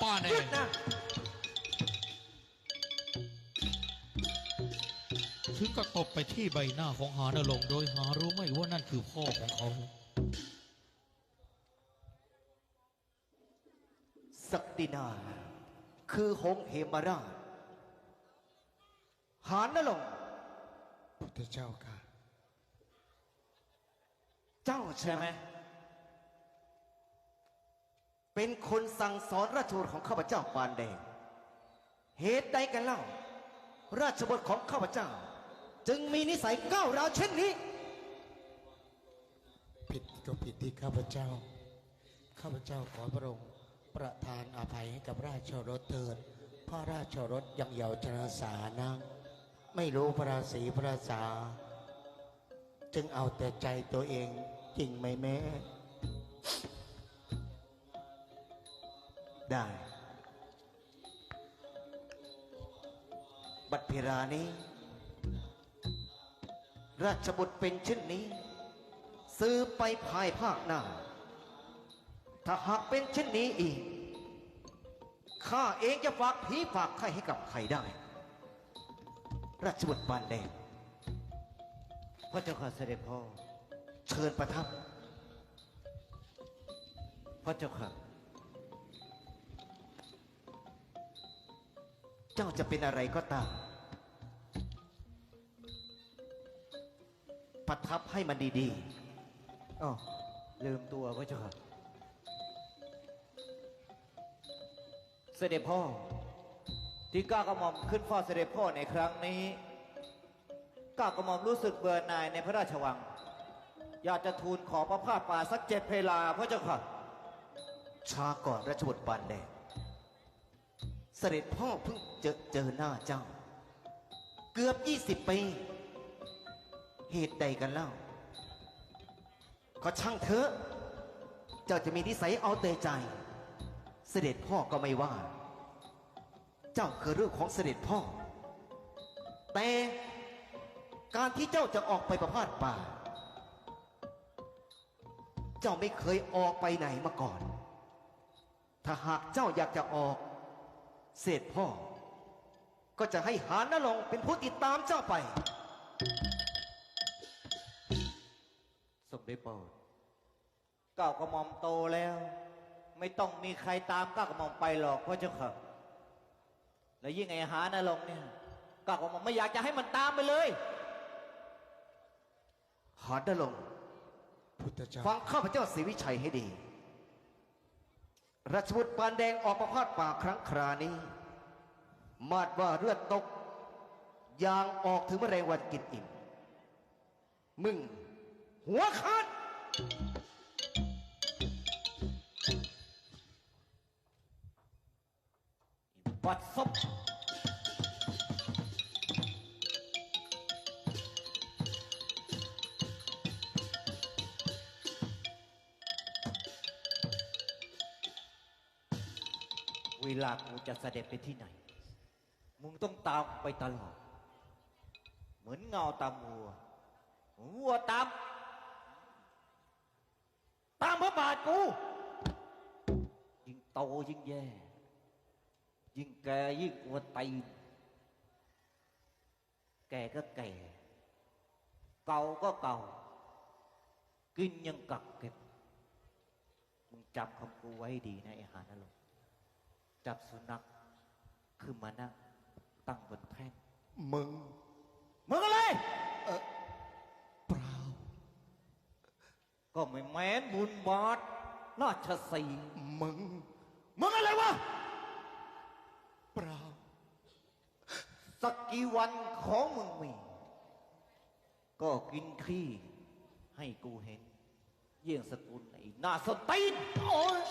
ป้าแดหยุงดนะ ถึงกับตบไปที่ใบหน้าของหานรงค์โดยหารู้ไม่ว่านั่นคือพ่อของเขา ศักดินา คือหงส์เหมราช หานนรงค์พุทธเจ้าค่ะ เจ้าใช่ไหม เป็นคนสั่งสอนราชบุตรของข้าพเจ้าปานแดง เหตุใดกันเล่า ราชบุตรของข้าพเจ้า จึงมีนิสัยก้าวร้าวเช่นนี้ ผิดก็ผิดที่ข้าพเจ้า ข้าพเจ้าขอพระองค์ประทานอภัยให้กับราชรสเถิดพระราชรสยังเยาวชนะสานังไม่รู้พระราศีพระราษา จึงเอาแต่ใจตัวเองจริงไหมแม่ ได้ บัดเพรานี้ ราชบุตรเป็นเช่นนี้ ซื้อไปภายภาคหน้า ถ้าหากเป็นเช่นนี้อีก ข้าเองจะฝากผีฝากไข่ให้กับใครได้ ราชบุตรบานแดงพระเจ้าข้าเสด็จพ่อ เชิญประทับ พระเจ้าค่ะ เจ้าจะเป็นอะไรก็ตาม ประทับให้มันดีๆอ๋อลืมตัวพระเจ้าค่ะ เสด็จพ่อ ที่ก้ากระหม่อมขึ้นเฝ้าเสด็จพ่อในครั้งนี้ ก้ากระหม่อมรู้สึกเบื่อหน่ายในพระราชวัง อยากจะทูลขอพระพาป่าสักเจ็ดเพลาพระเจ้าค่ะ ช้าก่อนราชบุตรบานแดง เสด็จพ่อเพิ่งเจอเจอหน้าเจ้า เกือบยี่สิบปี เหตุใดกันเล่า ก็ช่างเถอะ เจ้าจะมีนิสัยเอาแต่ใจ เสด็จพ่อก็ไม่ว่า เจ้าคือเรื่องของเสด็จพ่อ แต่การที่เจ้าจะออกไปประพาสป่า เจ้าไม่เคยออกไปไหนมาก่อน ถ้าหากเจ้าอยากจะออก เสด็จพ่อ ก็จะให้หานนรงค์เป็นผู้ติดตามเจ้าไป สมเด็จโปรดก้าวกระหม่อมโตแล้ว ไม่ต้องมีใครตามก้าวกระหม่อมไปหรอกพระเจ้าค่ะ แล้วยิ่งไอ้หานะลงค์เนี่ยก้าวกระหม่อมไม่อยากจะให้มันตามไปเลย หานนรงค์พุทธเจ้าฟังข้าพเจ้าศรีวิชัยให้ดี รัชบุตรปานแดงออกประพาดป่าครั้งครานี้ มาดว่าเลือดตก ยางออกถึงมะเร็งวันกินอิ่ม มึง หัวขาดบัดซบ ลากูจะเสด็จไปที่ไหน มึงต้องตามไปตลอด เหมือนเงาตามวัว วัวตาม ตามพระบาทกู ยิ่งโตยิ่งแย่ ยิ่งแก่ยิ่งกวนตีนแก่ก็แก่ เก่าก็เก่า กินยังกักเก็บ มึงจำคำกูไว้ดีนะไอ้หานรก จับสุนัขคือมานั่งตั้งบนแท่นมึง มึงอะไร เปล่า ก็ไม่แม้นบุญบาทราชสีห์มึง มึงอะไรวะ เปล่า สักกี่วันของมึงมี ก็กินขี้ให้กูเห็น เยี่ยงสกุลไอ้หน้าสนตีน โอ้ย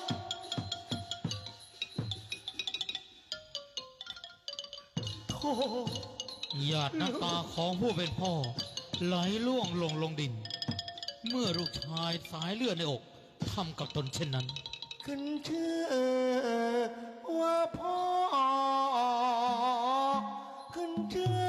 หยาดน้ำตาของผู้เป็นพ่อ ไหลล่วงลงลงดิน เมื่อลูกชายสายเลือดในอกทำกับตนเช่นนั้น ขึ้นชื่อว่าพ่อ ขึ้นชื่อ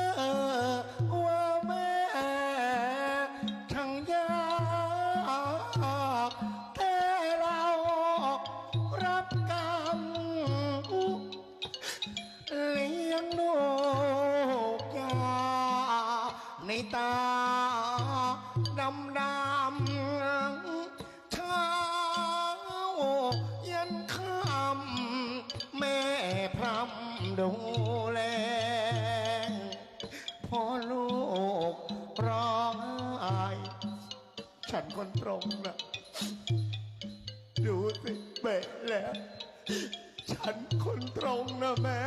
องไห้ฉันคนตรงนะดูสิเบะแล้ว ฉันคนตรงนะแม่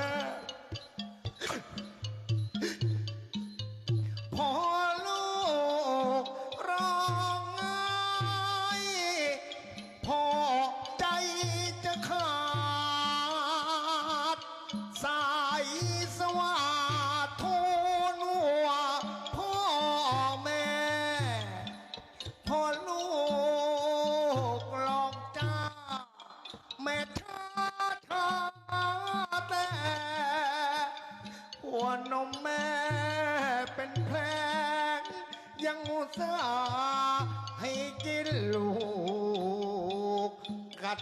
ม่ช้าช้าแต่หัวนมแม่เป็นแผลงยังอุตส่าห์ให้กินลูกกัด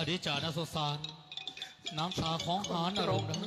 อดีจานาสงสาร น้ำตาของหานรงค์นะ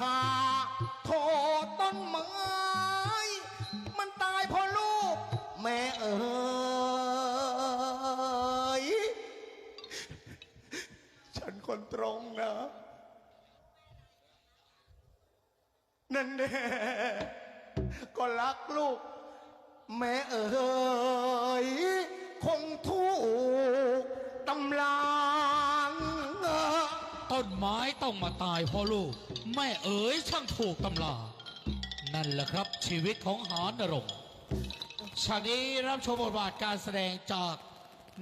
อละพาโทต้นไม้ มันตายเพราะลูก แม่เอ๋ย ฉันคนตรง ต้นไม้ต้องมาตายเพราะลูก แม่เอ๋ยช่างถูกตำลา นั่นแหละครับชีวิตของหานรงค์ฉากนี้รับชมบทบาทการแสดงจาก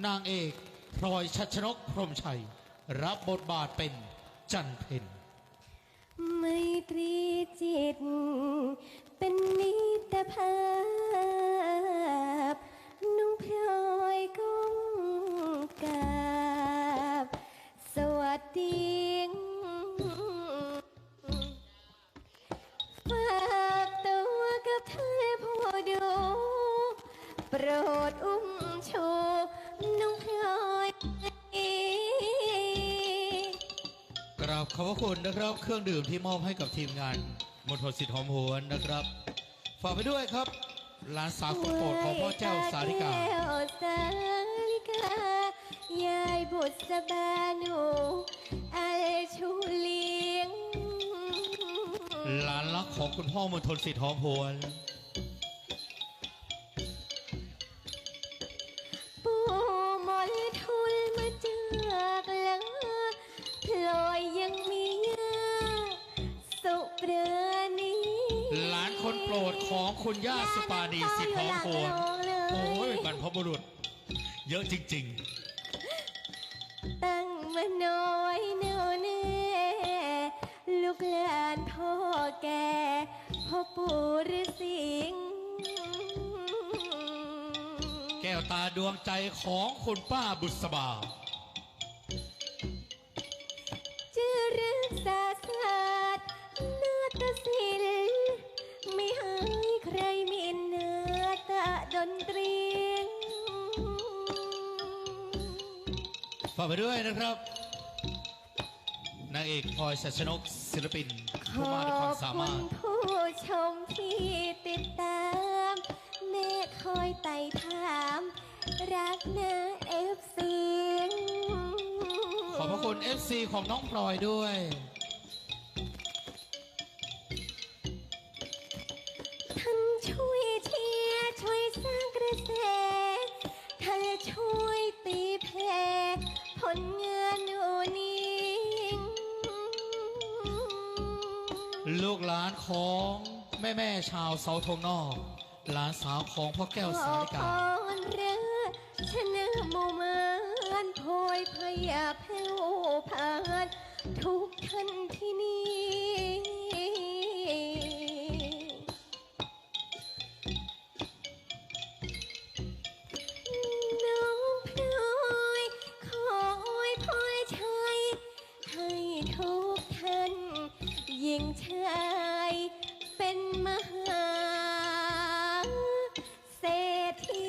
นางเอกพลอยชัชนกพรหมชัย รับบทบาทเป็นจันเพ็ โปรดอุ้มชูนุ่งพลอยกราบขอบพระคุณนะครับ เครื่องดื่มที่มอบให้กับทีมงานมณฑลสิทธิ์หอมหวนนะครับ ฝากไปด้วยครับหลานสาวคนโปรดของพ่อเจ้าสาริกา แก้วสาลิกายายบุษบาหนูอัลชูเลียง หลานรักของคุณพ่อมณฑลสิทธิ์หอมหวน คุณย่าสุปานีสิทสของโคนโอ้ยบรรพบุรุษ เยอะจริง ๆ ตั้งมาน้อยเนื้อเน่ลูกหลานพ่อแก่พ่อปู่ฤาษีแก้วตาดวงใจของคุณป้าบุษบาชื่อรื่องศาสตร์นาฏศิลป์ไม่หาย ฝากไปด้วยนะครับนางเอกพลอยชัชนกศิลปินขผู้อมาด้วยความบสาคุมารณถ ผู้ชมที่ติดตามแม่คอยไต่ถาม รักนะเอฟซีขอบพระคุณ FC ของน้องพลอยด้วย ท่านช่วยเชียร์ช่วยสร้างกระแสท่านช่วยตีแผ่ ผลงานโอนี้ลูกหลานของแม่แม่ๆชาวเสาธงนอก หลานสาวของพ่อแก้วขสาอริพการเรือชน ทุกท่านยิ่งชายเป็นมหาเศรษฐี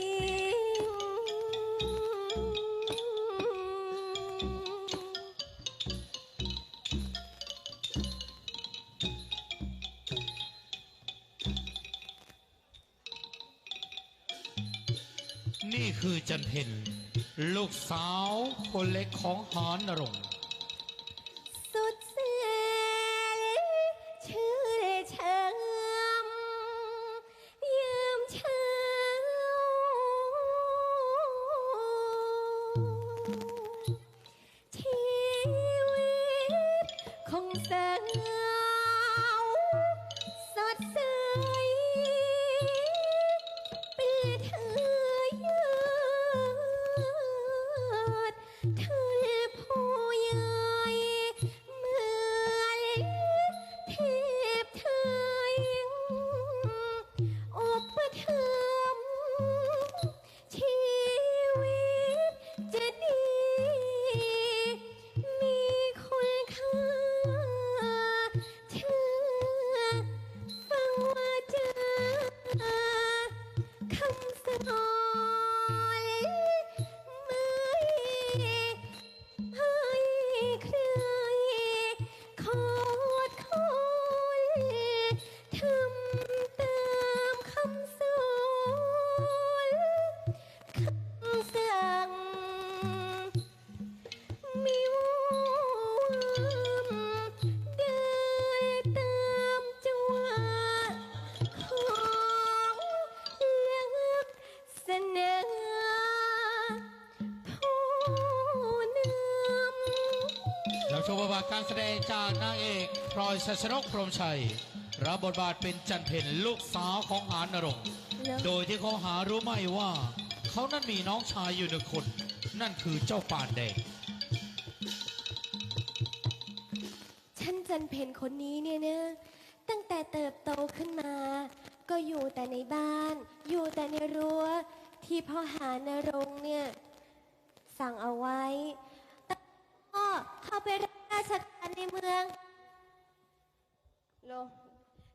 นี่คือจันเพ็ญลูกสาวคนเล็กของหานนรงค์ำเราชมบทบาทการแสดงจากนางเอกพลอยชัชนกพรหมชัย รับบทบาทเป็นจันเพ็ญลูกสาวของหานนรงค์แล้วโดยที่เขาหารู้ไหมว่า เขานั้นมีน้องชายอยู่หนึ่งคน นั่นคือเจ้าป่านแดงฉันจันเพนคนนี้เนี่ยนะตั้งแต่เติบโตขึ้นมา ก็อยู่แต่ในบ้าน อยู่แต่ในรั้ว ที่พ่อหานรงค์เนี่ย สั่งเอาไว้แต่พ่อเข้าไปรับ ราชการในเมืองโล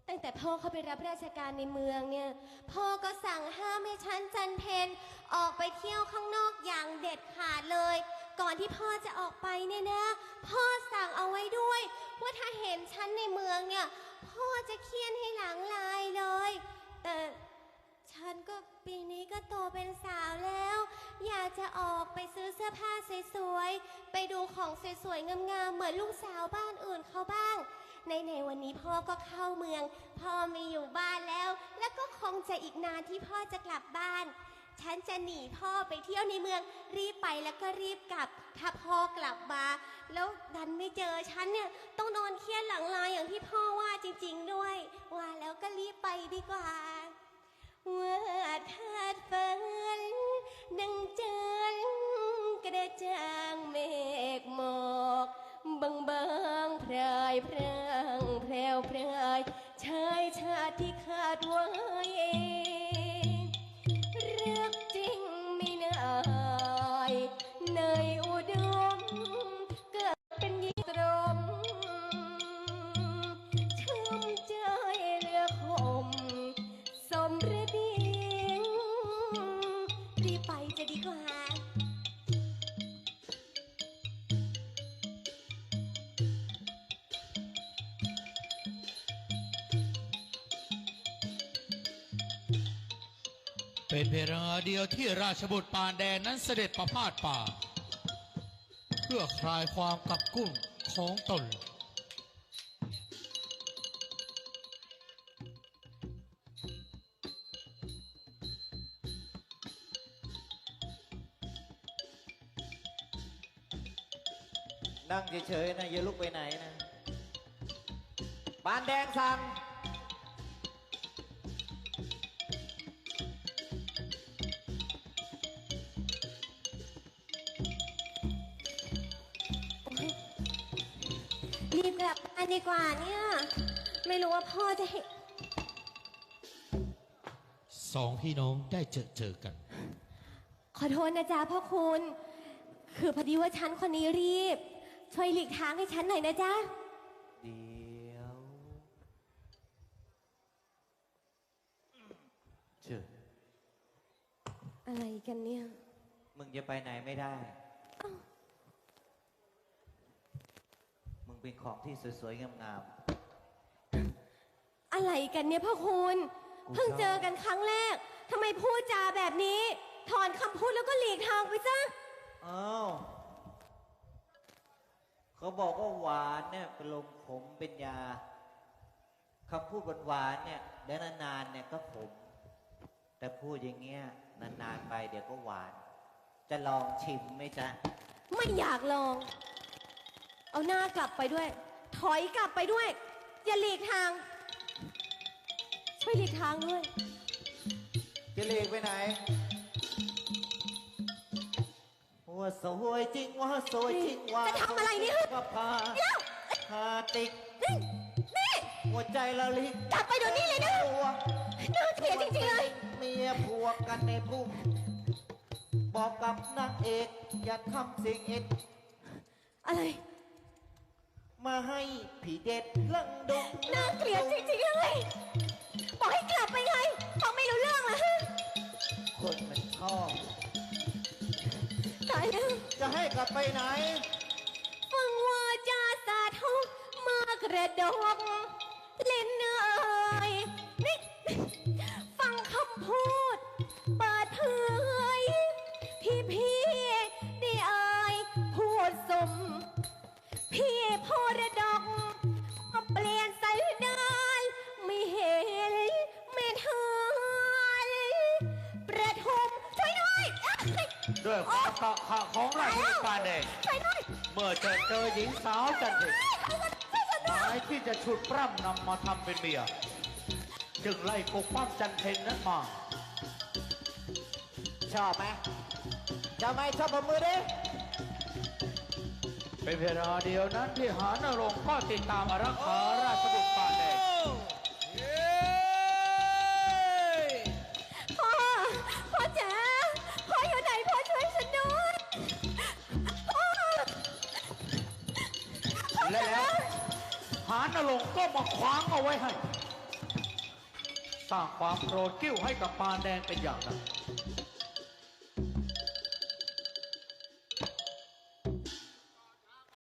ตั้งแต่พ่อเข้าไปรับราชการในเมืองเนี่ย พ่อก็สั่งห้ามให้ฉันจันเพนออกไปเที่ยวข้างนอกอย่างเด็ดขาดเลย ก่อนที่พ่อจะออกไปเนี่ยนะ พ่อสั่งเอาไว้ด้วย ว่าถ้าเห็นฉันในเมืองเนี่ย พ่อจะเคี่ยนให้หลังลายเลย แต่ฉันก็ปีนี้ก็โตเป็นสาวแล้ว อยากจะออกไปซื้อเสื้อผ้าสวยๆ ของสวยๆ งามๆ เหมือนลูกสาวบ้านอื่นเขาบ้าง ในในวันนี้พ่อก็เข้าเมือง พ่อไม่อยู่บ้านแล้ว แล้วก็คงจะอีกนานที่พ่อจะกลับบ้าน ฉันจะหนีพ่อไปเที่ยวในเมือง รีบไปแล้วก็รีบกลับ ถ้าพ่อกลับมา แล้วดันไม่เจอฉันเนี่ยต้องนอนเครียดหลังลายอย่างที่พ่อว่าจริง ๆ ด้วย ว่าแล้วก็รีบไปดีกว่าว่าธาตุฝันดังจันทร์ กระจางเมฆหมอกบางบางๆพรายพรางแพรวพรายชายชาติที่ขาดไว้ ยวที่ราชบุตรปานแดนนั้นเสด็จประพาสป่า เพื่อคลายความกับกุ้งของตนนั่งเฉยๆนะอย่าลุกไปไหนนะ บานแดงสั่ง รีบกลับบ้านดีกว่าเนี่ย ไม่รู้ว่าพ่อจะเห็นสองพี่น้องได้เจอเจอกัน ขอโทษนะจ๊ะพ่อคุณ คือพอดีว่าฉันคนนี้รีบ ช่วยหลีกทางให้ฉันหน่อยนะจ๊ะ เดี๋ยวเชิญอะไรกันเนี่ย มึงจะไปไหนไม่ได้มึง เป็นของที่สวยๆ งามอะไรกันเนี่ยพ่อคุณเพิ่งเจอกันครั้งแรกทำไมพูดจาแบบนี้ ถอนคำพูดแล้วก็หลีกทางไปซะๆอ้าวเขาบอกว่าหวานเนี่ยเป็นลมขมเป็นยาคำพูดหวานๆเนี่ยเดี๋ยวนานๆเนี่ยก็ขมแต่พูดอย่างเงี้ยนานๆไปเดี๋ยวก็หวาน จะลองชิมไหมจ๊ะ ไม่อยากลอง เอาหน้ากลับไปด้วย ถอยกลับไปด้วย อย่าหลีกทาง ช่วยหลีกทางด้วย จะเลีกไปไหน ว่าสวยจริงว่าสวยจริงว่าจะทำอะไรเนี่ย ว่าพาเดี๋ยวพาติก นี่นี่หัวใจละลิกกลับไปเดี๋ยวนี้เลยนะตัวน่าเกลียดจริงๆเลย เมียผัวกันในพุ่มบอกกับนางเอก อย่าทำสิ่งเอ็ดอะไร มาให้ผีเด็ดลังดงน่าเกลียดจริงๆเลยบอกให้กลับไปไงฟังไม่รู้เรื่องเหรอฮะคนมันชอบตายแล้วจะให้กลับไปไหน ฟังว่าจาสาธุมากระดก ด้วยความกะขะของราชบุตรปานแดนช่วยด้วยเมื่อเจอเจอหญิงสาวจันทร์ช่วยฉันช่วยฉันหด้วยมายที่จะฉุดปล้ำนำมาทำเป็นเมีย จึงไล่ปกป้องจันเพ็ญนั้นมา ชอบไหมชอบไหมชอบปรบมือดิเป็นเวลาเดียวนั้นที่หานรงค์ก็ติดตามอารักขาราช หานรงก็มาขวางเอาไว้ให้ สร้างความโกรธกิ้วให้กับปานแดงเป็นอย่างนั้น